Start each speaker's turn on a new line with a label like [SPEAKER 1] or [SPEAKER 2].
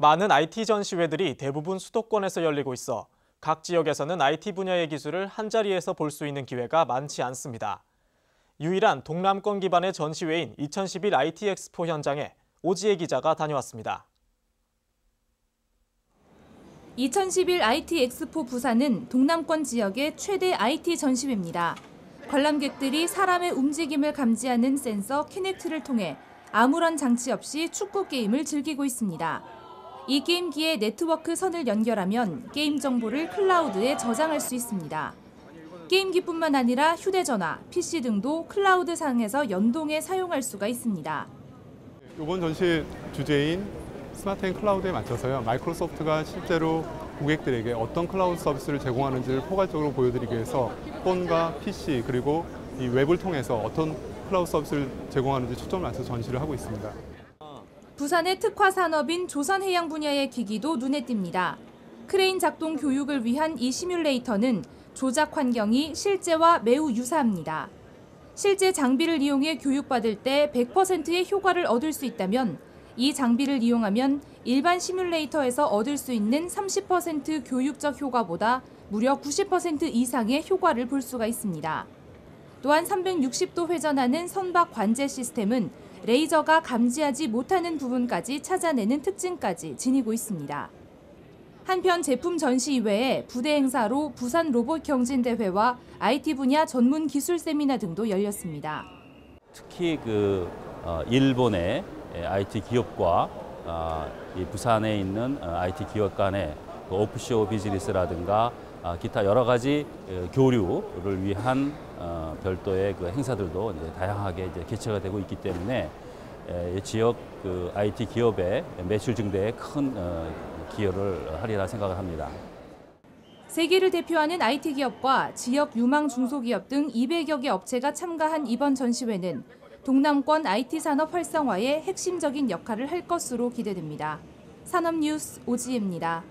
[SPEAKER 1] 많은 IT 전시회들이 대부분 수도권에서 열리고 있어 각 지역에서는 IT 분야의 기술을 한자리에서 볼 수 있는 기회가 많지 않습니다. 유일한 동남권 기반의 전시회인 2011 IT 엑스포 현장에 오지혜 기자가 다녀왔습니다.
[SPEAKER 2] 2011 IT 엑스포 부산은 동남권 지역의 최대 IT 전시회입니다. 관람객들이 사람의 움직임을 감지하는 센서 키넥트를 통해 아무런 장치 없이 축구 게임을 즐기고 있습니다. 이 게임기에 네트워크 선을 연결하면 게임 정보를 클라우드에 저장할 수 있습니다. 게임기뿐만 아니라 휴대전화, PC 등도 클라우드 상에서 연동해 사용할 수가 있습니다.
[SPEAKER 3] 이번 전시 주제인 스마트앤 클라우드에 맞춰서요. 마이크로소프트가 실제로 고객들에게 어떤 클라우드 서비스를 제공하는지를 포괄적으로 보여드리기 위해서 폰과 PC 그리고 이 웹을 통해서 어떤 클라우드 서비스를 제공하는지 초점을 맞춰서 전시를 하고 있습니다.
[SPEAKER 2] 부산의 특화 산업인 조선해양 분야의 기기도 눈에 띕니다. 크레인 작동 교육을 위한 이 시뮬레이터는 조작 환경이 실제와 매우 유사합니다. 실제 장비를 이용해 교육받을 때 100%의 효과를 얻을 수 있다면 이 장비를 이용하면 일반 시뮬레이터에서 얻을 수 있는 30% 교육적 효과보다 무려 90% 이상의 효과를 볼 수가 있습니다. 또한 360도 회전하는 선박 관제 시스템은 레이저가 감지하지 못하는 부분까지 찾아내는 특징까지 지니고 있습니다. 한편 제품 전시 이외에 부대 행사로 부산 로봇 경진대회와 IT 분야 전문 기술 세미나 등도 열렸습니다.
[SPEAKER 4] 특히 그 어, 일본의 IT 기업과 어, 이 부산에 있는 어, IT 기업 간의 그 오프쇼 비즈니스라든가 아, 기타 여러 가지 어, 교류를 위한 어, 별도의 그 행사들도 이제 다양하게 이제 개최가 되고 있기 때문에 지역 그 IT 기업의 매출 증대에 큰 어, 기여를 하리라 생각을 합니다.
[SPEAKER 2] 세계를 대표하는 IT 기업과 지역 유망 중소기업 등 200여 개 업체가 참가한 이번 전시회는 동남권 IT 산업 활성화에 핵심적인 역할을 할 것으로 기대됩니다. 산업 뉴스 오지혜입니다.